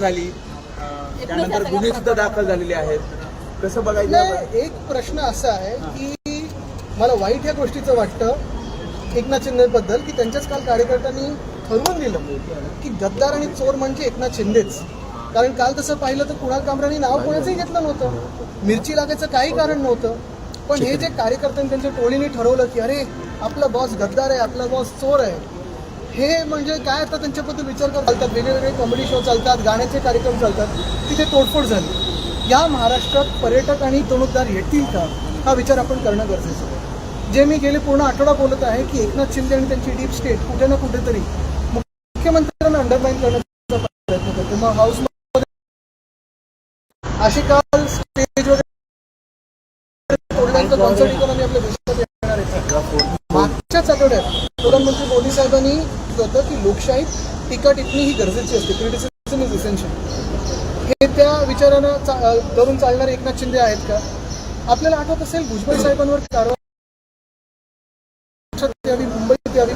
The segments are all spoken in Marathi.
झाली. त्यानंतर गुन्हे सुद्धा दाखल झालेले आहेत. कसं बघायचं एक प्रश्न असा आहे की मला वाईट या गोष्टीचं वाटतं एकनाथ शिंदेबद्दल की त्यांच्याच काल कार्यकर्त्यांनी ठरवून दिलं की गद्दार आणि चोर म्हणजे एकनाथ शिंदेच. कारण काल तसं पाहिलं तर कुणाल कामरानी नाव कोणाचंही घेतलं नव्हतं. मिरची लागायचं काही कारण नव्हतं. पण हे जे कार्यकर्त्यांनी त्यांच्या टोळीने ठरवलं की अरे आपला बॉस गद्दार आहे आपला बॉस चोर आहे हे म्हणजे काय आता त्यांच्याबद्दल विचार करत चालतात वेगवेगळे कॉमेडी शो चालतात गाण्याचे कार्यक्रम चालतात तिथे तोडफोड झाली. या महाराष्ट्रात पर्यटक आणि तरुणदार येतील का? हा विचार आपण करणं गरजेचं आहे. जे मी गेले पूर्ण आठवडा बोलत आहे की एकनाथ शिंदे आणि त्यांची डीप स्टेट कुठे ना कुठेतरी मुख्यमंत्र्यांना अंडरमाइन करण्याचा प्रयत्न करते मग हाऊस अशी काल स्टेज वगैरे तोडल्यानंतर कॉन्सर्ट इकॉनॉमी आपल्या देशात येणार आहे. मागच्याच आठवड्यात प्रधानमंत्री मोदी साहेबांनी होतं की लोकशाहीत टीका टिप्पणी ही गरजेची असते. क्रिटिसिझम इज इसेन्शियल हे त्या विचारानं चा- धरून चालणारे एकनाथ शिंदे आहेत का? आपल्याला आठवत असेल भुजबळ साहेबांवर कारवाई द्यावी मुंबईत यावी.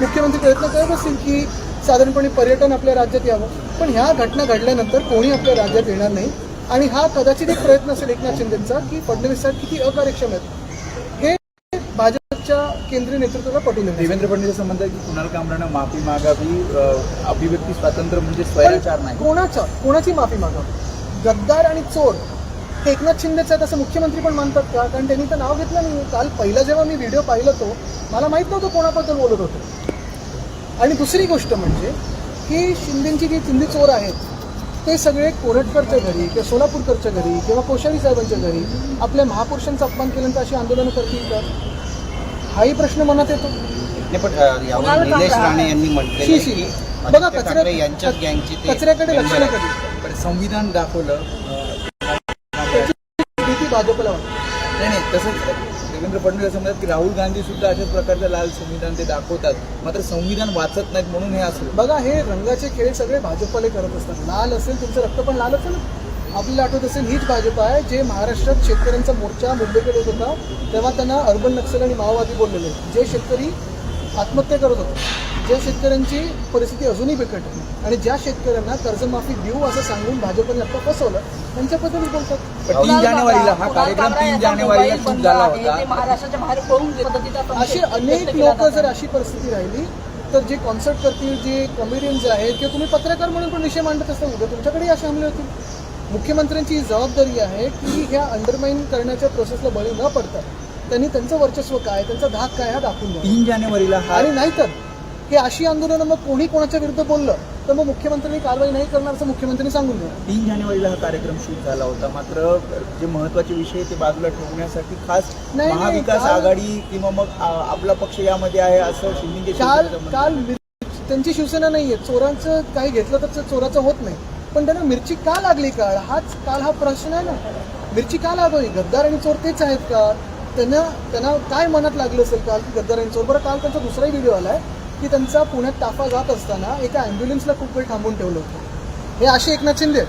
मुख्यमंत्री प्रयत्न करत असतील की साधारणपणे पर्यटन आपल्या राज्यात यावं. पण ह्या घटना घडल्यानंतर कोणी आपल्या राज्यात येणार नाही. आणि हा कदाचित एक प्रयत्न असेल एकनाथ शिंदेचा की फडणवीस साहेब किती अकार्यक्षम आहेत. हे भाजप भाजपच्या केंद्रीय नेतृत्वाला पटून देणार देवेंद्र फडणवीस असं म्हणतात की कुणाल कामरानं माफी मागावी अभिव्यक्ती स्वातंत्र्य म्हणजे स्वैराचार नाही. कोणाचा कोणाची माफी मागावी? गद्दार आणि चोर एकनाथ शिंदेच आहेत असं मुख्यमंत्री पण मानतात का? कारण त्यांनी तर नाव घेतलं नाही. काल पहिला जेव्हा मी व्हिडिओ पाहिला तो मला माहीत नव्हतं कोणाबद्दल बोलत होते. आणि दुसरी गोष्ट म्हणजे की शिंदेची जी चिंदी चोर आहेत ते सगळे कोरटकरच्या घरी किंवा सोलापूरकरच्या घरी किंवा कोश्यारी साहेबांच्या घरी आपल्या महापुरुषांचा अपमान केल्यानंतर अशी आंदोलनं करतील का? हाही प्रश्न मनात येतो. नाही पण अ, यावर निलेश राणे यांनी म्हटलेलं शी, आहे शी. की बघा आदित्य कचऱ्या यांच्याच गँगची ते कचऱ्याकडे लक्ष member आहेत. पण संविधान दाखवलं अं, भीती भाजपला वाटते. नाही नाही तसंच देवेंद्र फडणवीस असं म्हणतात की राहुल गांधी सुद्धा अशाच प्रकारचं लाल संविधान ते दाखवतात. मात्र संविधान वाचत नाहीत म्हणून हे असं बघा हे रंगाचे खेळ सगळे भाजपवाले करत असतात. लाल असेल तुमचं रक्त पण लाल असेल आपल्याला आठवत असेल हीच भाजप आहे जे महाराष्ट्रात शेतकऱ्यांचा मोर्चा मुंबईकडे येत होता तेव्हा त्यांना अर्बन नक्षल आणि माओवादी बोललेले. जे शेतकरी आत्महत्या करत होते ज्या शेतकऱ्यांची परिस्थिती अजूनही बिकट आणि ज्या शेतकऱ्यांना कर्जमाफी देऊ असं सांगून भाजपने आता फसवलं त्यांच्याबद्दलच बोलतात. तीन जानेवारीला हा कार्यक्रम तीन जानेवारीला झाला होता. अशी अनेक लोक जर. अशी परिस्थिती राहिली तर जे कॉन्सर्ट करतील जे कॉमेडियन्स आहेत किंवा तुम्ही पत्रकार म्हणून पण विषय मांडत असता उद्या तुमच्याकडे असे हमले होतील. मुख्यमंत्र्यांची ही जबाबदारी आहे की ह्या अंडरमाइन करण्याच्या प्रोसेसला बळी न पडता त्यांनी त्यांचं वर्चस्व काय त्यांचा धाक काय हा दाखवून द्या तीन जानेवारीला हा आणि नाहीतर हे अशी आंदोलनं मग कोणी कोणाच्या विरुद्ध बोललं तर मग मुख्यमंत्र्यांनी कारवाई नाही करणार असं मुख्यमंत्र्यांनी सांगून द्या तीन जानेवारीला हा कार्यक्रम शूट झाला होता. मात्र जे महत्त्वाचे विषय ते बाजूला ठेवण्यासाठी खास नाही, नाही, महाविकास काल- आघाडी किंवा मग आ, आपला पक्ष यामध्ये आहे असं शिंदे काल काल त्यांची शिवसेना नाहीये. चोरांचं काही घेतलं तर ते चोराचं होत नाही. पण त्यांना मिरची का लागली काळ? हाच काल हा प्रश्न आहे ना. मिरची का लागली? गद्दार आणि चोर तेच आहेत का? त्यांना त्यांना काय मनात लागलं असेल काल की गद्दार आणि चोर? बरं काल त्यांचा दुसराही व्हिडिओ आलाय की त्यांचा पुण्यात ताफा जात असताना एका ॲम्ब्युलन्सला खूप वेळ थांबून ठेवलं होतं. हे असे एकनाथ शिंदे.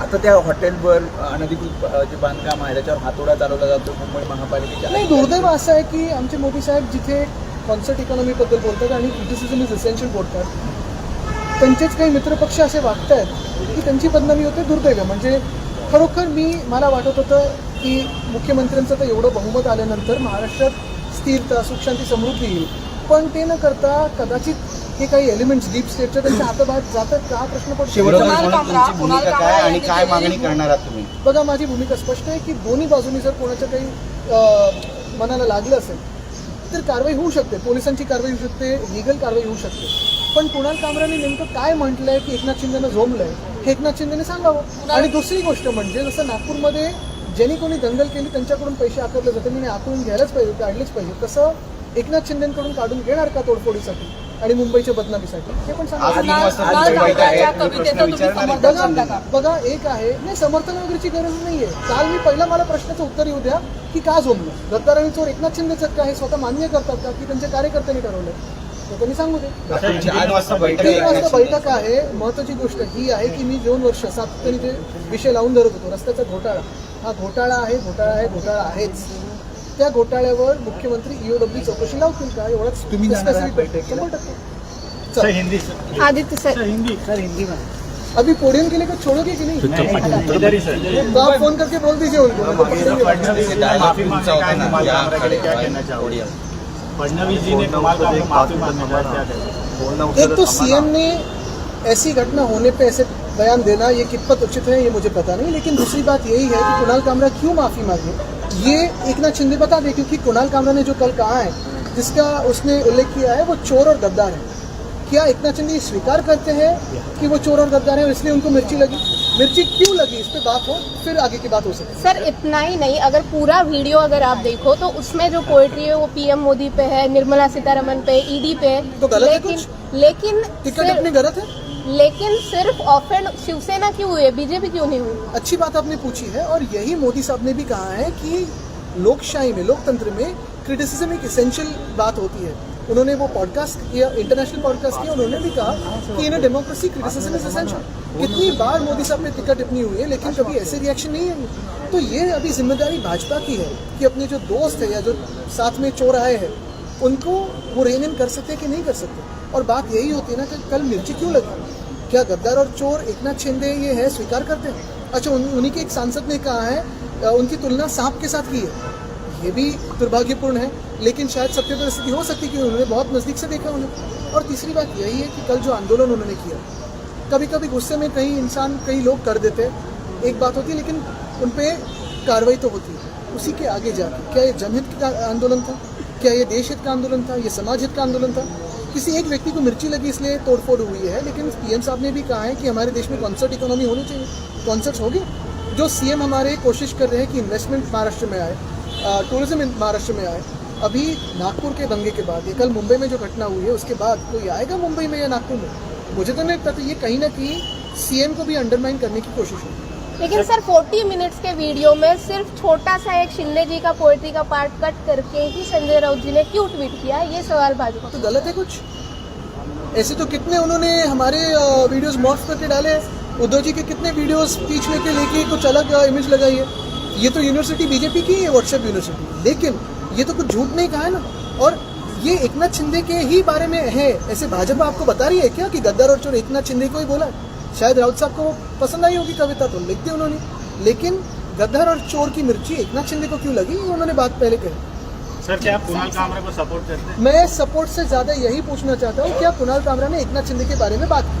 आता त्या हॉटेलवर अनधिकृत जे बांधकाम आहे त्याच्यावर हातोडा चालवला जातो मुंबई महापालिकेच्या नाही दुर्दैव असं आहे की आमचे मोदी साहेब जिथे कॉन्सर्ट इकॉनॉमीबद्दल बोलतात आणि क्रिटिसिझम इज एसेन्शियल बोलतात. त्यांचेच काही मित्रपक्ष असे वागत आहेत की त्यांची बदनामी होते दुर्दैव. म्हणजे खरोखर मी मला वाटत होतं की मुख्यमंत्र्यांचं तर एवढं बहुमत आल्यानंतर महाराष्ट्रात स्थिरता सुखशांती समृद्धी येईल. पण ते न करता कदाचित हे काही एलिमेंट्स डीप स्टेटच्या त्यांच्या हाताबाहेर जातात का? हा प्रश्न पडतो बघा माझी भूमिका स्पष्ट आहे की दोन्ही बाजूनी जर कोणाच्या काही मनाला लागलं असेल तर कारवाई होऊ शकते. पोलिसांची कारवाई होऊ शकते लिगल कारवाई होऊ शकते. पण कुणाल कामराने नेमकं काय म्हटलंय की एकनाथ शिंदेनं झोमलंय हे एकनाथ शिंदेने सांगावं. आणि दुसरी गोष्ट म्हणजे जसं नागपूरमध्ये ज्यांनी कोणी दंगल केली त्यांच्याकडून पैसे आकारले जाते म्हणजे आकरून घ्यायलाच पाहिजे काढलेच पाहिजे. तसं एकनाथ शिंदेकडून काढून घेणार का तोडफोडीसाठी आणि मुंबईच्या बदनामीसाठी? हे पण सांगा? बघा एक आहे. नाही समर्थन वगैरेची गरज नाहीये. काल मी पहिला मला प्रश्नाचं उत्तर येऊ द्या की का झोमलं? गद्दार आणि चोर एकनाथ शिंदेच का? हे स्वतः मान्य करतात का? की त्यांच्या कार्यकर्त्यांनी ठरवलं तर त्यांनी सांगू दे. तुमची तीन वाजता बैठक तीन आहे वाजता एकनाथ बैठक आहे. महत्वाची गोष्ट ही आहे की मी दोन वर्ष सातत्याने जे विषय लावून धरत होतो. रस्त्याचा घोटाळा. हा घोटाळा आहे घोटाळा आहे घोटाळा आहेच. त्या घोटाळ्यावर मुख्यमंत्री ईओडब्ल्यू चौकशी लावतील का? एवढाच तुम्ही जाणार आहात specific बैठकीला? शंभर टक्के. चल. आदित्य सर. अभी पोडियम के लिए कुछ छोड़ोगे कि नहीं? इधर ही सर. तो आप फोन करके बोल दीजिए उनको। मैं तो माफी मांगी तुमचा होता है, ना, या कैमरा के लिए क्या कहना चाहोगे? फडणवीस जी ने कमाल का माफ़ी मांगा है, क्या कहेंगे? एक तो सीएम ने ऐसी घटना होने पे ऐसे बयान देना ये कितपत उचित है ये मुझे पता नहीं लेकिन दूसरी बात यही है कि कुणाल कामरा क्यों माफ़ी मांगे? ये एक नाथ शिंदे बता दे क्योंकि कुणाल कामरा ने जो कल कहा है जिसका उसने उल्लेख किया है वो चोर और गद्दार है। क्या एक नाथ शिंदे स्वीकार करते हैं कि वो चोर और गद्दार है और इसलिए उनको मिर्ची लगी? मिर्ची क्यों लगी? इस पे बात हो फिर आगे की बात हो सकती है। सर इतना ही नहीं अगर पूरा वीडियो अगर आप देखो तो उसमें जो पोएट्री है वो पीएम मोदी पे है निर्मला सीतारमन पे ईडी पे तो गलत है लेकिन कुछ? लेकिन टिकट अपनी गलत है? लेकिन सिर्फ़ ऑफेंड शिवसेना क्यों हुई है? बीजेपी क्यों नहीं हुई? अच्छी बात आपने पूछी है और यही मोदी साहब ने भी कहा है कि लोकशाही में लोकतंत्र में क्रिटिसिज्म एक इसेंशियल बात होती है। उन्होंने वो पॉडकास्ट किया इंटरनेशनल पॉडकास्ट किया उन्होंने भी कहा कि in democracy criticism is essential कितनी बार मोदी साहब ने टिकट टिप्पणी हुई है लेकिन कभी ऐसे रिएक्शन नहीं है तो ये अभी ज़िम्मेदारी भाजपा की है कि अपने जो दोस्त है या जो साथ में चोर आए हैं उनको वो रेन इन कर सकते कि नहीं कर सकते? और बात यही होती है ना कि कल मिर्ची क्यों लगी? क्या गद्दार और चोर नाथ शिंदे ये है स्वीकार करते हैं? अच्छा उन, उन्हीं के एक सांसद ने कहा है उनकी तुलना सांप के साथ की है। ये भी दुर्भाग्यपूर्ण है। लेकिन शायद सत्य परिस्थिति हो सकती है कि उन्होंने बहुत नज़दीक से देखा उन्हें। और तीसरी बात यही है कि कल जो आंदोलन उन्होंने किया कभी कभी गुस्से में कहीं इंसान कई लोग कर देते हैं एक बात होती है, लेकिन उन पर कार्रवाई तो होती है। उसी के आगे जाके, क्या ये जनहित का आंदोलन था? क्या ये देश हित का आंदोलन था? ये समाज हित का आंदोलन था? किसी एक व्यक्ति को मिर्ची लगी इसलिए तोड़फोड़ हुई है, लेकिन पीएम साहब ने भी कहा है कि हमारे देश में कॉन्सर्ट इकोनॉमी होनी चाहिए। कॉन्सर्ट्स होगी? जो सीएम हमारे कोशिश कर रहे हैं कि इन्वेस्टमेंट महाराष्ट्र में आए टूरिज़्म महाराष्ट्र में आए। अभी नागपुर के दंगे के बाद ये कल मुंबई में जो घटना हुई है उसके बाद कोई आएगा मुंबई में या नागपुर में? मुझे तो नहीं लगता ये कहीं ना कहीं सीएम को भी अंडरमाइन करने की कोशिश होगी। लेकिन सर 40 मिनट्स के वीडियो में सिर्फ़ छोटा सा एक शिंदे जी का पोएट्री का पार्ट कट करके ही संजय राउत जी ने क्यों ट्वीट किया? ये सवाल भाजपा तो गलत है कुछ? ऐसे तो कितने उन्होंने हमारे वीडियोस मॉर्फ करके डाले उद्धव जी के कितने वीडियोस पीछ लेके लेके कुछ अलग इमेज लगाई है? ये तो यूनिवर्सिटी बीजेपी की है व्हाट्सएप यूनिवर्सिटी लेकिन ये तो कुछ झूठ नहीं कहा है ना। और ये एकनाथ शिंदे के ही बारे में है ऐसे भाजपा आपको बता रही है क्या कि गद्दार और चोर एकनाथ शिंदे को ही बोला? शायद राउत साहब को पसंद आई होगी कविता तो लिख दी उन्होंने। लेकिन गद्दार और चोर की मिर्ची एकनाथ शिंदे को क्यों लगी? उन्होंने बात पहले कही। सर क्या आप कुणाल कामरा को सपोर्ट करते हैं? मैं सपोर्ट से ज़्यादा यही पूछना चाहता हूँ क्या कुणाल कामरा ने एकनाथ शिंदे के बारे में बात की?